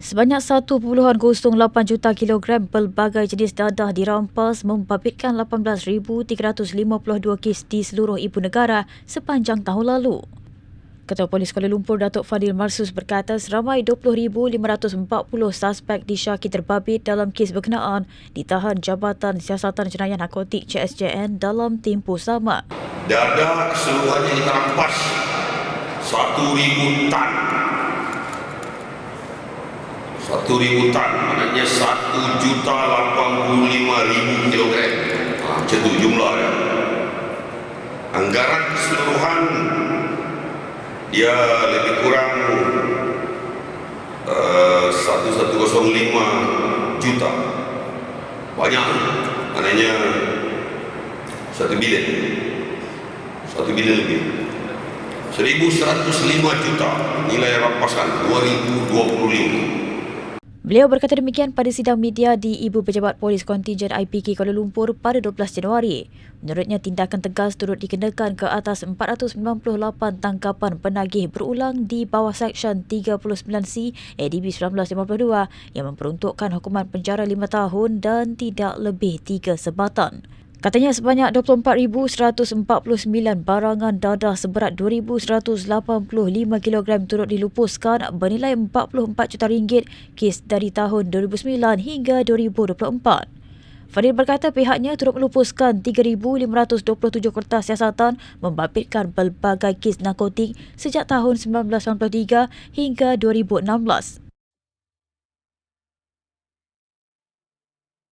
Sebanyak 1.08 juta kilogram pelbagai jenis dadah dirampas membabitkan 18,352 kes di seluruh ibu negara sepanjang tahun lalu. Ketua Polis Kuala Lumpur Datuk Fadil Marsus berkata seramai 20,540 suspek disyaki terbabit dalam kes berkenaan ditahan Jabatan Siasatan Jenayah Narkotik CSJN dalam tempoh sama. Dadah keseluruhannya dirampas 1,000 tan satu ribu tan maknanya satu juta lapan puluh lima ribu kilogram. Ha, macam tu jumlah dia anggaran keseluruhan dia lebih kurang uh, satu satu kosong lima juta. Banyak maknanya satu bilion. Satu bilion lebih. 1105 juta. Nilai rampasan 2025 Beliau berkata demikian pada sidang media di Ibu Pejabat Polis Kontingen IPK Kuala Lumpur pada 12 Januari. Menurutnya, tindakan tegas turut dikenakan ke atas 498 tangkapan penagih berulang di bawah Seksyen 39C ADB 1952 yang memperuntukkan hukuman penjara 5 tahun dan tidak lebih 3 sebatan. Katanya sebanyak 24,149 barangan dadah seberat 2,185 kg turut dilupuskan bernilai 44 juta ringgit kes dari tahun 2009 hingga 2024. Fadil berkata pihaknya turut melupuskan 3,527 kertas siasatan membabitkan pelbagai kes narkotik sejak tahun 1993 hingga 2016.